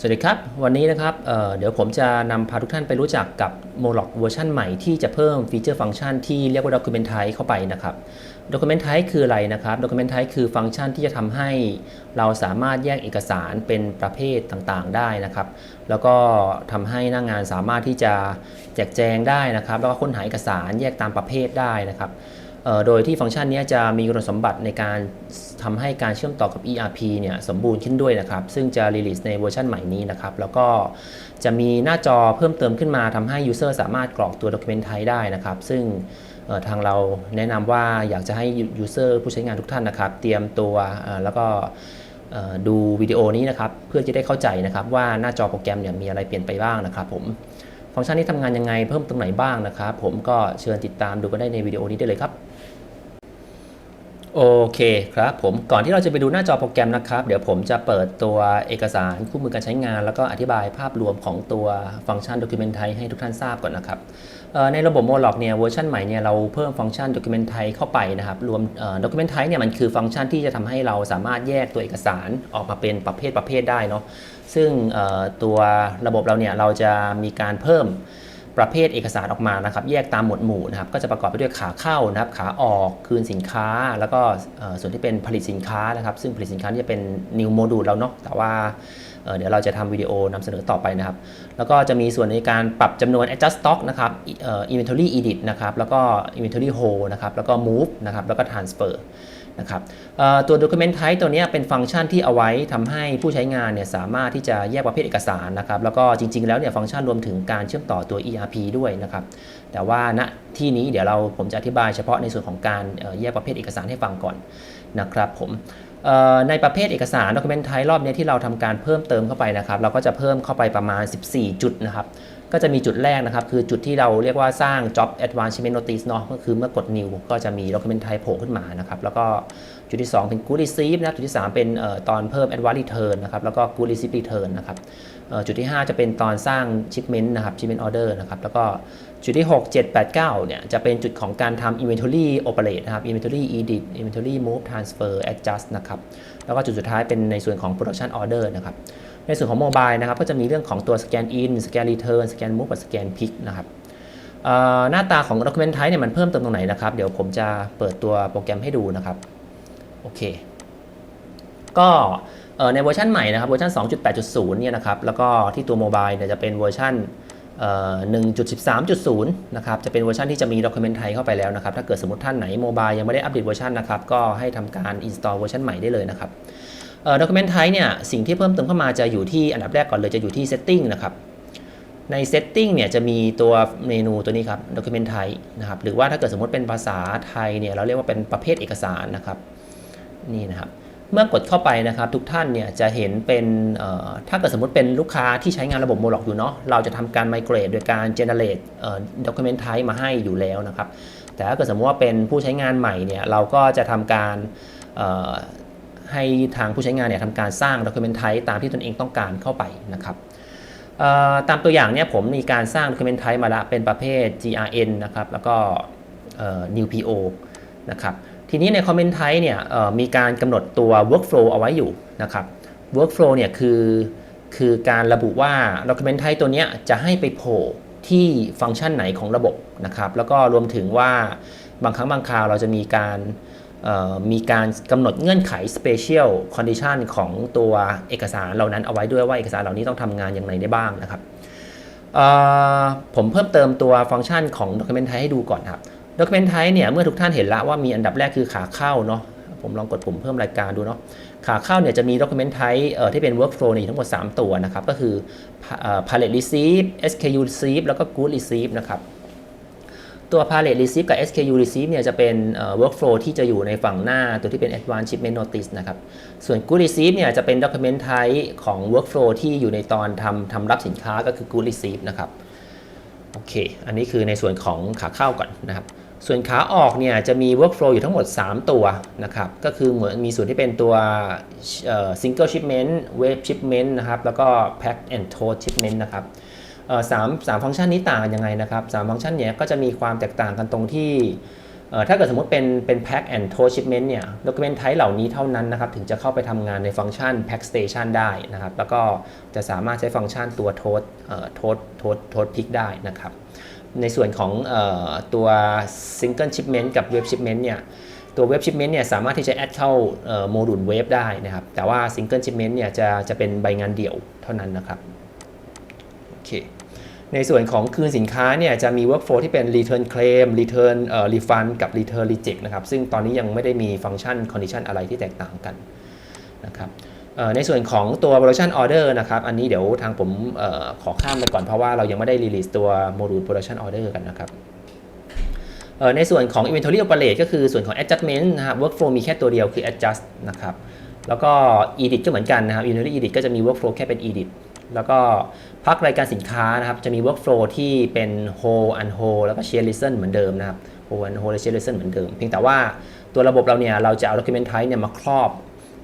สวัสดีครับ วันนี้นะครับเเดี๋ยวผมจะนำพาทุกท่านไปรู้จักกับ m o l o c เวอร์ชันใหม่ที่จะเพิ่มฟีเจอร์ฟังก์ชันที่เรียกว่า Document Type เข้าไปนะครับ Document Type คืออะไรนะครับ Document Type คือฟังก์ชันที่จะทำให้เราสามารถแยกเอกสารเป็นประเภทต่างๆได้นะครับ แล้วก็ทำให้หน้างงานสามารถที่จะแจกแจงได้นะครับ แล้วก็ค้นหาเอกสารแยกตามประเภทได้นะครับ โดยที่ฟังก์ชันนี้จะมีคุณสมบัติในการทำให้การเชื่อมต่อกับ ERP เนี่ยสมบูรณ์ขึ้นด้วยนะครับ ซึ่งจะรีลิสในเวอร์ชันใหม่นี้นะครับ แล้วก็จะมีหน้าจอเพิ่มเติมขึ้นมาทำให้ User สามารถกรอกตัว Document Type ได้นะครับ ซึ่งทางเราแนะนำว่าอยากจะให้ User ผู้ใช้งานทุกท่านนะครับ เตรียมตัวแล้วก็ดูวิดีโอนี้นะครับ เพื่อจะได้เข้าใจนะครับ ว่าหน้าจอโปรแกรมเนี่ยมีอะไรเปลี่ยนไปบ้างนะครับผมฟังก์ชันนี้ทำงานยังไงเพิ่มตรงไหนบ้างนะครับ ผมก็เชิญติดตามดูกันได้ในวิดีโอนี้ได้เลยครับ โอเคครับผมก่อนที่เราจะไปดูหน้าจอโปรแกรมนะครับ เดี๋ยวผมจะเปิดตัวเอกสารคู่มือการใช้งาน แล้วก็อธิบายภาพรวมของตัวฟังก์ชัน Document Type ให้ทุกท่านทราบก่อนนะครับในระบบ m o l o c เนี่ยเวอร์ชันใหม่เนี่ยเราเพิ่มฟังก์ชัน Document Type เข้าไปนะครับรวมเอ่อ Document Type เนี่ยมันคือฟังก์ชันที่จะทำให้เราสามารถแยกตัวเอกสารออกมาเป็นประเภทประเภทได้เนาะซึ่งตัวระบบเราเนี่ยเราจะมีการเพิ่ม ประเภทเอกสารออกมานะครับ แยกตามหมวดหมู่นะครับ ก็จะประกอบไปด้วยขาเข้านะครับ ขาออกคืนสินค้า แล้วก็ส่วนที่เป็นผลิตสินค้านะครับ ซึ่งผลิตสินค้านี่จะเป็น new module แล้วเนาะแต่ว่าเดี๋ยวเราจะทำวิดีโอนำเสนอต่อไปนะครับ แล้วก็จะมีส่วนในการปรับจำนวน adjust stock นะครับ inventory edit นะครับ แล้วก็ inventory hold นะครับ แล้วก็ move นะครับ แล้วก็ transfer นะครับตัว document type ตัวนี้เป็นฟังก์ชันที่เอาไว้ทำให้ผู้ใช้งานเนี่ยสามารถที่จะแยกประเภทเอกสารนะครับแล้วก็จริง ๆ แล้วเนี่ยฟังก์ชันรวมถึงการเชื่อมต่อตัว ERP ด้วยนะครับแต่ว่าณที่นี้เดี๋ยวเราผมจะอธิบายเฉพาะในส่วนของการแยกประเภทเอกสารให้ฟังก่อนนะครับผมในประเภทเอกสาร document type รอบนี้ที่เราทำการเพิ่มเติมเข้าไปนะครับเราก็จะเพิ่มเข้าไปประมาณ 14 จุดนะครับ ก็จะมีจุดแรกนะครับ คือจุดที่เราเรียกว่าสร้าง job advancement notice เนาะก็คือเมื่อกด new ก็จะมี document type โผล่ขึ้นมานะครับ แล้วก็จุดที่ 2 เป็น good receive นะจุดที่ 3 เป็นออตอนเพิ่ม advance return นะครับ แล้วก็ good receive return นะครับจุดที่ 5 จะเป็นตอนสร้าง shipment นะครับ shipment order นะครับ แล้วก็จุดที่ 6 7 8 9 เนี่ย จะเป็นจุดของการทำ inventory operate นะครับ inventory edit inventory move transfer adjust นะครับ แล้วก็จุดสุดท้ายเป็นในส่วนของ production order นะครับ ในส่วนของโมบายนะครับก็จะมีเรื่องของตัว scan in scan return scan move กับ scan pick นะครับหน้าตาของ document type เนี่ยมันเพิ่มเติมตรงไหนนะครับ เดี๋ยวผมจะเปิดตัวโปรแกรมให้ดูนะครับ โอเค ก็ในเวอร์ชันใหม่นะครับเวอร์ชัน2.8.0 เนี่ยนะครับ แล้วก็ที่ตัวโมบายเนี่ยจะเป็นเวอร์ชัน1.13.0 นะครับ จะเป็นเวอร์ชันที่จะมี document type เข้าไปแล้วนะครับ ถ้าเกิดสมมติท่านไหนโมบายยังไม่ได้อัปเดตเวอร์ชันนะครับ ก็ให้ทำการ install เวอร์ชันใหม่ได้เลยนะครับ document type เนี่ยสิ่งที่เพิ่มเติมเข้ามาจะอยู่ที่อันดับแรกก่อนเลยจะอยู่ที่ setting นะครับใน setting เนี่ยจะมีตัวเมนูตัวนี้ครับ document type นะครับหรือว่าถ้าเกิดสมมติเป็นภาษาไทยเนี่ยเราเรียกว่าเป็นประเภทเอกสารนะครับนี่นะครับเมื่อกดเข้าไปนะครับทุกท่านเนี่ยจะเห็นเป็นถ้าเกิดสมมติเป็นลูกค้าที่ใช้งานระบบ m o l o c อยู่เนาะเราจะทำการ migrate โดยการ generate เอ่อ document type มาให้อยู่แล้วนะครับแต่ถ้าเกิดสมมติว่าเป็นผู้ใช้งานใหม่เนี่ยเราก็จะทำการ ให้ทางผู้ใช้งานเนี่ยทำการสร้าง Document Type ตามที่ตนเองต้องการเข้าไปนะครับตามตัวอย่างเนี่ยผมมีการสร้าง Document Type มาละเป็นประเภท GRN นะครับแล้วก็ New PO นะครับทีนี้ใน Comment Type เนี่ยมีการกำหนดตัว Workflow เอาไว้อยู่นะครับ Workflow เนี่ยคือคือการระบุว่า Document Type ตัวเนี้ยจะให้ไปโผล่ที่ฟังก์ชันไหนของระบบนะครับแล้วก็รวมถึงว่าบางครั้งบางคราวเราจะมีการ มีการกำหนดเงื่อนไข special condition ของตัวเอกสารเหล่านั้นเอาไว้ด้วยว่าเอกสารเหล่านี้ต้องทำงานอย่างไรได้บ้างนะครับผมเพิ่มเติมตัวฟังก์ชันของ document type ให้ดูก่อนครับ document type เนี่ยเมื่อทุกท่านเห็นแล้วว่ามีอันดับแรกคือขาเข้าเนาะผมลองกดปุ่มเพิ่มรายการดูเนาะขาเข้าเนี่ยจะมี document type เอ่อที่เป็น workflow เนี่ยอยู่ทั้งหมด 3 ตัวนะครับ ก็คือเอ่อ palette receive SKU receive แล้วก็ good receive นะครับ ตัว palette receive กับ SKU receive เนี่ยจะเป็นเอ่อ workflow ที่จะอยู่ในฝั่งหน้าตัวที่เป็น advanced shipment notice นะครับ ส่วน good receive เนี่ยจะเป็น document type ของ workflow ที่อยู่ในตอนทำทำรับสินค้าก็คือ good receive นะครับ โอเค อันนี้คือในส่วนของขาเข้าก่อนนะครับ ส่วนขาออกเนี่ยจะมี workflow อยู่ทั้งหมด 3 ตัวนะครับ ก็คือเหมือนมีส่วนที่เป็นตัว single shipment web shipment นะครับ แล้วก็ pack and tote shipment นะครับ สามสามฟังก์ชันนี้ต่างกันยังไงนะครับสามฟังก์ชันเนี้ยก็จะมีความแตกต่างกันตรงที่ถ้าเกิดสมมติเป็นเป็น pack and toast shipment เนี่ย document type เหล่านี้เท่านั้นนะครับ ถึงจะเข้าไปทำงานในฟังก์ชัน pack station ได้นะครับ แล้วก็จะสามารถใช้ฟังก์ชันตัว toast toast toast toast pick ได้นะครับ ในส่วนของออตัว single shipment กับ web shipment เนี่ย ตัว web shipment เนี่ยสามารถที่จะ add เข้าโมดูลเว็บได้นะครับ แต่ว่า single shipment เนี่ยจะจะเป็นใบงานเดี่ยวเท่านั้นนะครับ โอเค ในส่วนของคืนสินค้าเนี่ยจะมี workflow ที่เป็น return claim return เอ่อ refund กับ return reject นะครับ ซึ่งตอนนี้ยังไม่ได้มีฟังก์ชัน condition อะไรที่แตกต่างกันนะครับในส่วนของตัว production order นะครับ อันนี้เดี๋ยวทางผมออขอข้ามไปก่อนเพราะว่าเรายังไม่ได้ release ตัว module production order กันนะครับในส่วนของ inventory operate ก็คือส่วนของ adjustment นะครับ workflow มีแค่ตัวเดียวคือ adjust นะครับ แล้วก็ edit ก็เหมือนกันนะครับ inventory edit ก็จะมี workflow แค่เป็น edit แล้วก็พักรายการสินค้านะครับ จะมี workflow ที่เป็น hold unhold แล้วก็ share listen เหมือนเดิมนะครับ hold unhold และ share listen เหมือนเดิม เพียงแต่ว่าตัวระบบเราเนี่ย เราจะเอา document type เนี่ยมาครอบ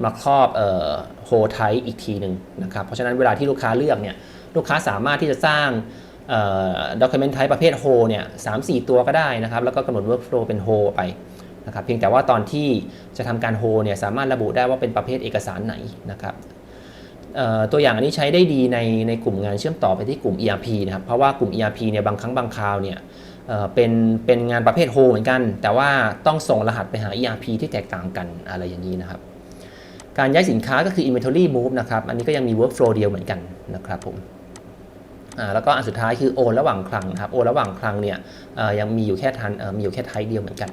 มาครอบเอ่อ hold type อีกทีหนึ่งนะครับ เพราะฉะนั้นเวลาที่ลูกค้าเลือกเนี่ย ลูกค้าสามารถที่จะสร้างเอ่อ document type ประเภท hold เนี่ยสามสี่ตัวก็ได้นะครับ แล้วก็กำหนด workflow เป็น hold ไปนะครับ เพียงแต่ว่าตอนที่จะทำการ hold เนี่ยสามารถระบุได้ว่าเป็นประเภทเอกสารไหนนะครับ ตัวอย่างอันนี้ใช้ได้ดีในในกลุ่มงานเชื่อมต่อไปที่กลุ่ม ERP นะครับเพราะว่ากลุ่ม ERP เนี่ยบางครั้งบางคราวเนี่ยเป็นเป็นงานประเภท hold เหมือนกัน แต่ว่าต้องส่งรหัสไปหา ERP ที่แตกต่างกันอะไรอย่างนี้นะครับ การย้ายสินค้าก็คือ inventory move นะครับ อันนี้ก็ยังมี workflow เดียวเหมือนกันนะครับผมแล้วก็อันสุดท้ายคือโอนระหว่างคลังนะครับโอนระหว่างคลังเนี่ยยังมีอยู่แค่ทันมีอยู่แค่ไทป์เดียวเหมือนกัน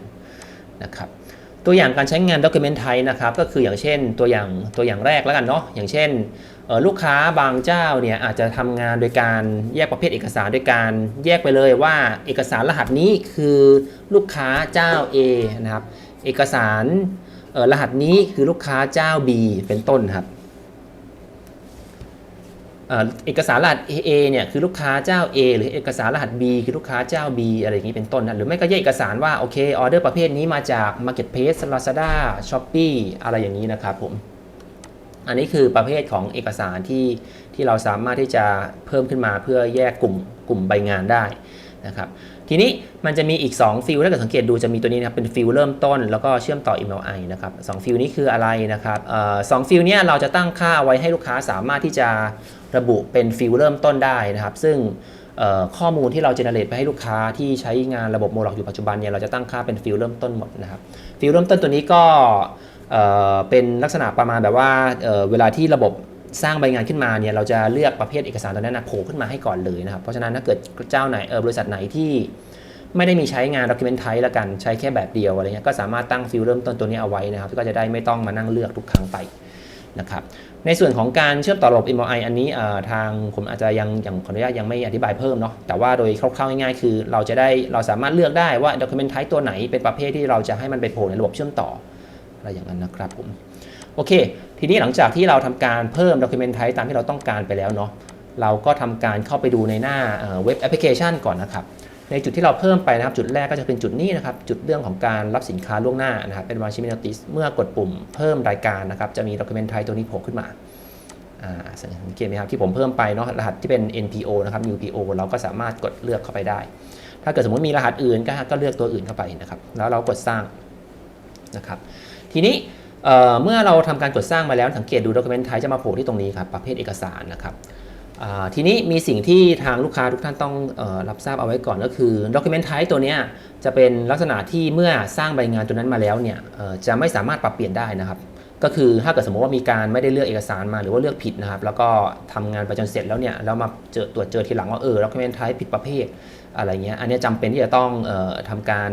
นะครับ ตัวอย่างการใช้งาน document type นะครับก็คืออย่างเช่นตัวอย่างตัวอย่างแรกแล้วกันเนาะอย่างเช่นลูกค้าบางเจ้าเนี่ยอาจจะทำงานโดยการแยกประเภทเอกสารโดยการแยกไปเลยว่าเอกสารรหัสนี้คือลูกค้าเจ้า A นะครับเอกสารรหัสนี้คือลูกค้าเจ้า B เป็นต้นครับ เอ่อเอกสารรหัส A เนี่ยคือลูกค้าเจ้า A หรือเอกสารรหัส B คือลูกค้าเจ้า B อะไรอย่างนี้เป็นต้นนะหรือไม่ก็แยกเอกสารว่าโอเคออเดอร์ประเภทนี้มาจาก Marketplace Lazada Shopee อะไรอย่างนี้นะครับผมอันนี้คือประเภทของเอกสารที่ที่เราสามารถที่จะเพิ่มขึ้นมาเพื่อแยกกลุ่มกลุ่มใบงานได้นะครับทีนี้มันจะมีอีก 2 ฟิลถ้าเกิดสังเกตดูจะมีตัวนี้นะครับเป็นฟิลเริ่มต้นแล้วก็เชื่อมต่อ MLI นะครับสองฟิลนี้คืออะไรนะครับสองฟิลเนี้ยเราจะตั้งค่าไว้ให้ลูกค้าสามารถที่จะ ระบุเป็นฟิลเริ่มต้นได้นะครับ ซึ่งข้อมูลที่เราเจเนเรตไปให้ลูกค้าที่ใช้งานระบบโมล็อกอยู่ปัจจุบันเนี่ยเราจะตั้งค่าเป็นฟิลเริ่มต้นหมดนะครับฟิลเริ่มต้นตัวนี้ก็เเป็นลักษณะประมาณแบบว่าเเวลาที่ระบบสร้างใบงานขึ้นมาเนี่ยเราจะเลือกประเภทเอกสารตัวนั้นนะโผล่ขึ้นมาให้ก่อนเลยนะครับ เพราะฉะนั้นถ้าเกิดเจ้าไหนเออบริษัทไหนที่ไม่ได้มีใช้งาน document type ละกันใช้แค่แบบเดียวอะไรเงี้ยก็สามารถตั้งฟิลเริ่มต้นตัวนี้เอาไว้นะครับ ก็จะได้ไม่ต้องมานั่งเลือกทุกครั้งไป นะครับในส่วนของการเชื่อมต่อระบบ MRI อันนี้ทางผมอาจจะยังยังขออนุญาตยังไม่อธิบายเพิ่มเนาะแต่ว่าโดยคร่าวๆง่ายๆคือ เราจะได้เราสามารถเลือกได้ว่า document type ตัวไหนเป็นประเภทที่เราจะให้มันไปโผล่ในระบบเชื่อมต่ออะไรอย่างนั้นนะครับผมโอเค ทีนี้หลังจากที่เราทำการเพิ่ม document type ตามที่เราต้องการไปแล้วเนาะเราก็ทำการเข้าไปดูในหน้าเว็บแอปพลิเคชันก่อนนะครับ ในจุดที่เราเพิ่มไปนะครับ จุดแรกก็จะเป็นจุดนี้นะครับ จุดเรื่องของการรับสินค้าล่วงหน้านะครับเป็น Margin Notice เมื่อกดปุ่มเพิ่มรายการนะครับ จะมี Document Type ตัวนี้โผล่ขึ้นมาอ่าสังเกตไหมครับที่ผมเพิ่มไปเนาะรหัสที่เป็น NPO นะครับ UPO เราก็สามารถกดเลือกเข้าไปได้ ถ้าเกิดสมมติมีรหัสอื่นก็ก็เลือกตัวอื่นเข้าไปนะครับ แล้วเรากดสร้างนะครับ ทีนี้เเมื่อเราทำการกดสร้างมาแล้วสังเกตดู Document Type จะมาโผล่ที่ตรงนี้ครับประเภทเอกสารนะครับ ทีนี้มีสิ่งที่ทางลูกค้าทุกท่านต้องออรับทราบเอาไว้ก่อนก็คือ Document Type ตัวนี้จะเป็นลักษณะที่เมื่อสร้างใบงานตัวนั้นมาแล้วเนี่ยจะไม่สามารถปรับเปลี่ยนได้นะครับ ก็คือถ้าเกิดสมมติว่ามีการไม่ได้เลือกเอกสารมาหรือว่าเลือกผิดนะครับ แล้วก็ทำงานไปจนเสร็จแล้วเนี่ยแล้วมาเจอตรวจเจอทีหลังว่าเออ Document Type ผิดประเภทอะไรเงี้ยอันนี้ยจำเป็นที่จะต้องออทำการ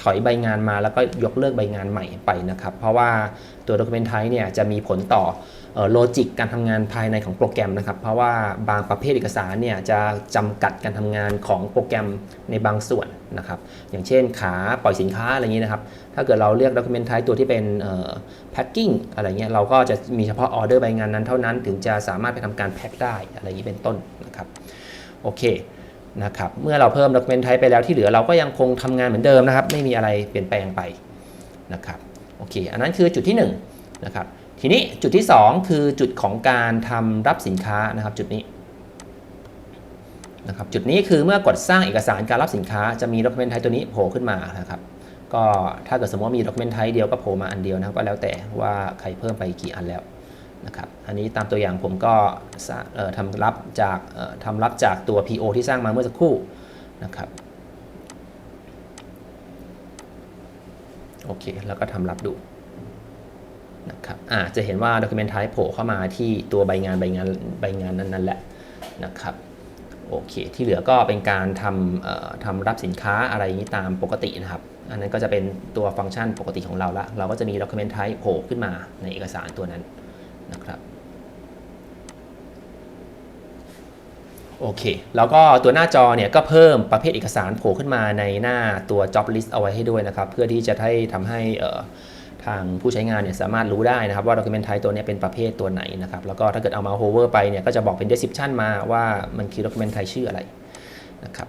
ถอยใบงานมาแล้วก็ยกเลิกใบงานใหม่ไปนะครับ เพราะว่าตัว Document Type เนี่ยจะมีผลต่อ โลจิกการทำงานภายในของโปรแกรมนะครับ เพราะว่าบางประเภทเอกสารเนี่ยจะจำกัดการทำงานของโปรแกรมในบางส่วนนะครับ อย่างเช่นขาปล่อยสินค้าอะไรอย่างนี้นะครับ ถ้าเกิดเราเลือก document type ตัวที่เป็น packing อะไรเงี้ยเราก็จะมีเฉพาะออเดอร์ใบงานนั้นเท่านั้นถึงจะสามารถไปทำการแพ็คได้อะไรอย่างนี้เป็นต้นนะครับโอเคนะครับเมื่อเราเพิ่ม document type ไปแล้วที่เหลือเราก็ยังคงทำงานเหมือนเดิมนะครับ ไม่มีอะไรเปลี่ยนแปลงไปนะครับโอเค อันนั้นคือจุดที่1นะครับ ทีนี้จุดที่ 2 คือจุดของการทำรับสินค้านะครับจุดนี้นะครับจุดนี้คือเมื่อกดสร้างเอกสารการรับสินค้าจะมี document type ตัวนี้โผล่ขึ้นมานะครับก็ถ้าเกิดสมมติว่ามี document type เดียวก็โผล่มาอันเดียวนะครับก็แล้วแต่ว่าใครเพิ่มไปกี่อันแล้วนะครับอันนี้ตามตัวอย่างผมก็ทำรับจากทำรับจากตัว PO ที่สร้างมาเมื่อสักครู่นะครับโอเค แล้วก็ทำรับดู นะครับอ่าจะเห็นว่า document type โผล่เข้ามาที่ตัวใบงานใบงานใบงานนั้นๆแหละนะครับโอเคที่เหลือก็เป็นการทำทำรับสินค้าอะไรนี้ตามปกตินะครับ อันนั้นก็จะเป็นตัวฟังก์ชันปกติของเราละ เราก็จะมี document type โผล่ขึ้นมาในเอกสารตัวนั้นนะครับโอเค แล้วก็ตัวหน้าจอเนี่ยก็เพิ่มประเภทเอกสารโผล่ขึ้นมาในหน้าตัว job list เอาไว้ให้ด้วยนะครับ เพื่อที่จะให้ทำให้ ทางผู้ใช้งานเนี่ยสามารถรู้ได้นะครับว่า document type ตัวนี้เป็นประเภทตัวไหนนะครับแล้วก็ถ้าเกิดเอามา hover ไปเนี่ยก็จะบอกเป็น description มาว่ามันคือ document type ชื่ออะไรนะครับ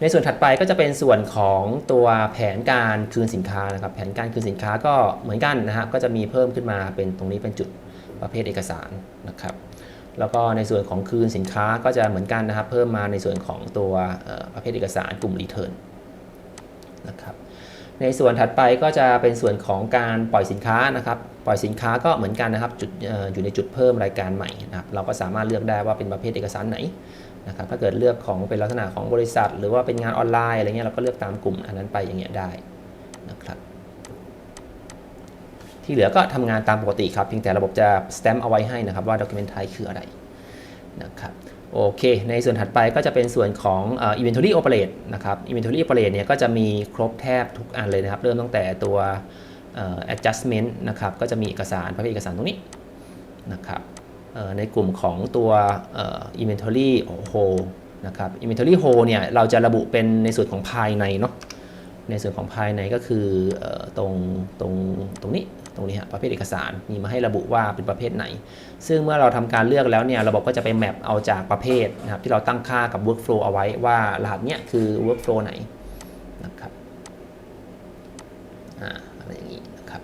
ในส่วนถัดไปก็จะเป็นส่วนของตัวแผนการคืนสินค้านะครับแผนการคืนสินค้าก็เหมือนกันนะครับก็จะมีเพิ่มขึ้นมาเป็นตรงนี้เป็นจุดประเภทเอกสารนะครับแล้วก็ในส่วนของคืนสินค้าก็จะเหมือนกันนะครับ เพิ่มมาในส่วนของตัวประเภทเอกสารกลุ่ม return นะครับ ในส่วนถัดไปก็จะเป็นส่วนของการปล่อยสินค้านะครับ ปล่อยสินค้าก็เหมือนกันนะครับจุดอยู่ในจุดเพิ่มรายการใหม่นะครับ เราก็สามารถเลือกได้ว่าเป็นประเภทเอกสารไหนนะครับถ้าเกิดเลือกของเป็นลักษณะของบริษัท หรือว่าเป็นงานออนไลน์อะไรเงี้ยเราก็เลือกตามกลุ่มอันนั้นไปอย่างเงี้ยได้นะครับ ที่เหลือก็ทำงานตามปกติครับเพียงแต่ระบบจะสแตมป์เอาไว้ให้นะครับว่า document type คืออะไร นะครับโอเค ในส่วนถัดไปก็จะเป็นส่วนของเอ่อ inventory operate นะครับ inventory operate เนี่ยก็จะมีครบแทบทุกอันเลยนะครับ เริ่มตั้งแต่ตัวเอ่อ adjustment นะครับ ก็จะมีเอกสารประเภทเอกสารตรงนี้นะครับในกลุ่มของตัวเอ่อ inventory hold นะครับ inventory hold เนี่ยเราจะระบุเป็นในส่วนของภายในเนาะในส่วนของภายในก็คืออตรงตรงตรงนี้ ตรงนี้ฮะประเภทเอกสารมีมาให้ระบุว่าเป็นประเภทไหน ซึ่งเมื่อเราทำการเลือกแล้วเนี่ยระบบก็จะไปแมปเอาจากประเภทนะครับที่เราตั้งค่ากับ workflow เอาไว้ว่ารหัสเนี้ยคือ workflow ไหนนะครับอ่าอะไรอย่างนี้นะครับ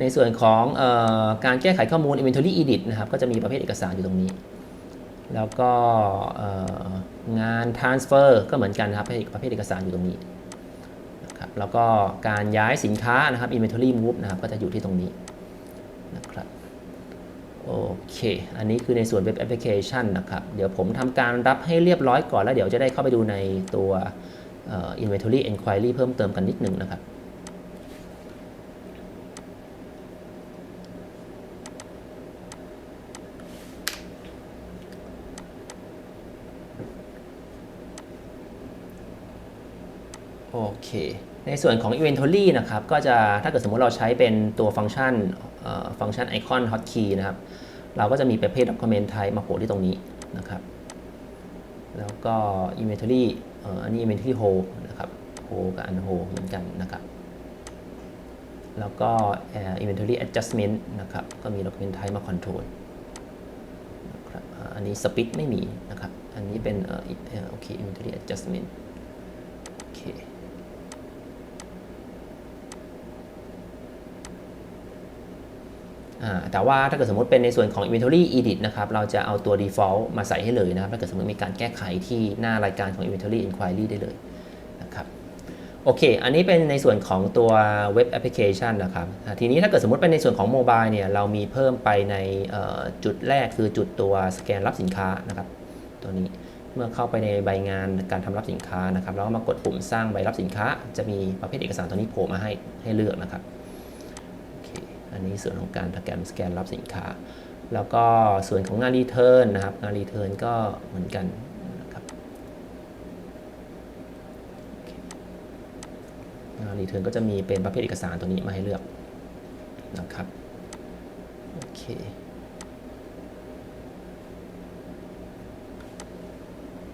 ในส่วนของเออการแก้ไขข้อมูล inventory edit นะครับก็จะมีประเภทเอกสารอยู่ตรงนี้ แล้วก็เอ่องาน transfer ก็เหมือนกันนะครับประเภทเอกสารอยู่ตรงนี้ ครับแล้วก็การย้ายสินค้านะครับ inventory move นะครับก็จะอยู่ที่ตรงนี้นะครับโอเค อันนี้คือในส่วนเว็บแอปพลิเคชันนะครับ เดี๋ยวผมทำการรับให้เรียบร้อยก่อนแล้วเดี๋ยวจะได้เข้าไปดูในตัว inventory inquiry เพิ่มเติมกันนิดหนึ่งนะครับ เค ในส่วนของ inventory นะครับ ก็จะถ้าเกิดสมมติเราใช้เป็นตัวฟังก์ชันฟังก์ชัน icon hotkey นะครับ เราก็จะมีประเภท document type มาโผล่ที่ตรงนี้นะครับ แล้วก็ inventory เอ่ออันนี้ inventory hold นะครับ hold กับ unhold เหมือนกันนะครับ แล้วก็อ่อ inventory adjustment นะครับ ก็มี document type มา control นะครับอันนี้ split ไม่มีนะครับ อันนี้เป็นเอ่อเอ่อโอเค inventory adjustment โอเค อ่า แต่ว่าถ้าเกิดสมมติเป็นในส่วนของ inventory edit นะครับเราจะเอาตัว default มาใส่ให้เลยนะครับถ้าเกิดสมมติมีการแก้ไขที่หน้ารายการของ inventory inquiry ได้เลยนะครับโอเค อันนี้เป็นในส่วนของตัวเว็บแอปพลิเคชันนะครับ ทีนี้ถ้าเกิดสมมติเป็นในส่วนของโมบายเนี่ยเรามีเพิ่มไปในจุดแรกคือจุดตัวสแกนรับสินค้านะครับตัวนี้เมื่อเข้าไปในใบงานการทำรับสินค้านะครับแล้วก็มากดปุ่มสร้างใบรับสินค้า จะมีประเภทเอกสารตัวนี้โผล่มาให้ให้เลือกนะครับ อันนี้ส่วนของการสแกนสแกนรับสินค้า แล้วก็ส่วนของงานรีเทิร์นนะครับ งานรีเทิร์นก็เหมือนกันนะครับงานรีเทิร์นก็จะมีเป็นประเภทเอกสารตัวนี้มาให้เลือกนะครับโอเค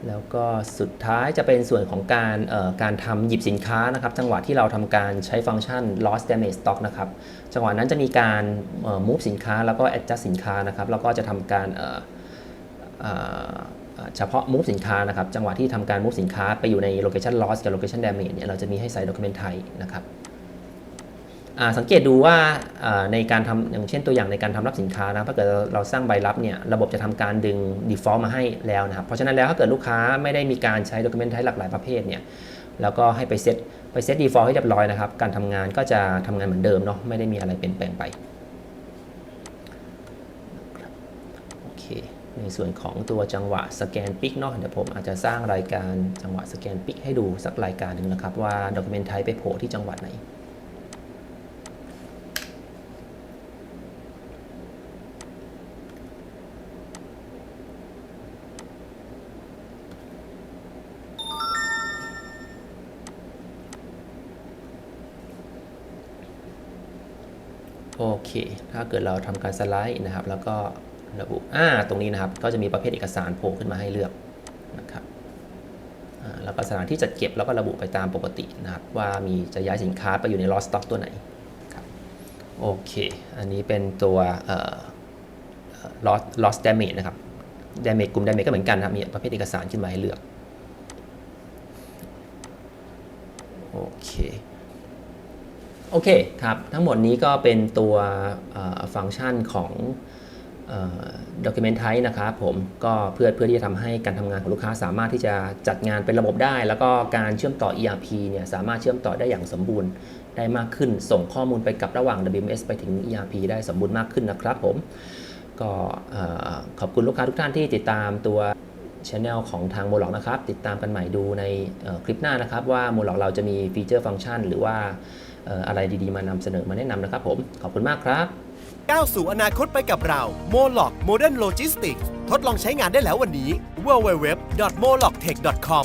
แล้วก็สุดท้ายจะเป็นส่วนของการการทำหยิบสินค้านะครับจังหวะที่เราทำการใช้ฟังก์ชัน loss damage stock นะครับจังหวะนั้นจะมีการ move สินค้าแล้วก็ adjust สินค้านะครับแล้วก็จะทำการเฉพาะ move สินค้านะครับจังหวะที่ทำการ move สินค้าไปอยู่ใน location loss กับ location damage เนี่ยเราจะมีให้ใส่ document type นะครับ สังเกตดูว่าในการทำอย่างเช่นตัวอย่างในการทำรับสินค้านะถ้าเกิดเราเราสร้างใบรับเนี่ยระบบจะทำการดึง default มาให้แล้วนะครับเพราะฉะนั้นแล้วถ้าเกิดลูกค้าไม่ได้มีการใช้ document type หลากหลายประเภทเนี่ยแล้วก็ให้ไปเซตไปเซต default ให้เรียบร้อยนะครับการทำงานก็จะทำงานเหมือนเดิมเนาะไม่ได้มีอะไรเปลี่ยนแปลงไปโอเคในส่วนของตัวจังหวะสแกนปิกเนาะเดี๋ยวผมอาจจะสร้างรายการจังหวะสแกนปิกให้ดูสักรายการหนึ่งนะครับว่า Document Type ไปโผล่ที่จังหวัดไหน เค ถ้าเกิดเราทำการสไลด์นะครับ แล้วก็ระบุอ่าตรงนี้นะครับ ก็จะมีประเภทเอกสารโผล่ขึ้นมาให้เลือกนะครับแล้วก็สถานที่จัดเก็บแล้วก็ระบุไปตามปกตินะครับ ว่ามีจะย้ายสินค้าไปอยู่ใน lost stock ตัวไหนครับโอเค อันนี้เป็นตัวเอ่อเอ่อ lost lost damage นะครับ damage กลุ่ม damage ก็เหมือนกันนะครับมีประเภทเอกสารขึ้นมาให้เลือกโอเค โอเคครับ ทั้งหมดนี้ก็เป็นตัวฟังก์ชันของเอ่อ document type นะครับผมก็เพื่อเพื่อที่จะทำให้การทำงานของลูกค้าสามารถที่จะจัดงานเป็นระบบได้ แล้วก็การเชื่อมต่อ ERP เนี่ยสามารถเชื่อมต่อได้อย่างสมบูรณ์ได้มากขึ้น ส่งข้อมูลไปกับระหว่าง WMS ไปถึง ERP ได้สมบูรณ์มากขึ้นนะครับผมก็ขอบคุณลูกค้าทุกท่านที่ติดตามตัว channel ของทางโมล็อกนะครับ ติดตามกันใหม่ดูในคลิปหน้านะครับ ว่าโมล็อกเราจะมีฟีเจอร์ฟังก์ชัน หรือว่า อะไรดีๆ มานำเสนอมาแนะนำนะครับผม ขอบคุณมากครับ ก้าวสู่อนาคตไปกับเราโมล็อกโมเดิร์นโลจิสติกทดลองใช้งานได้แล้ววันนี้ www.moloctech.com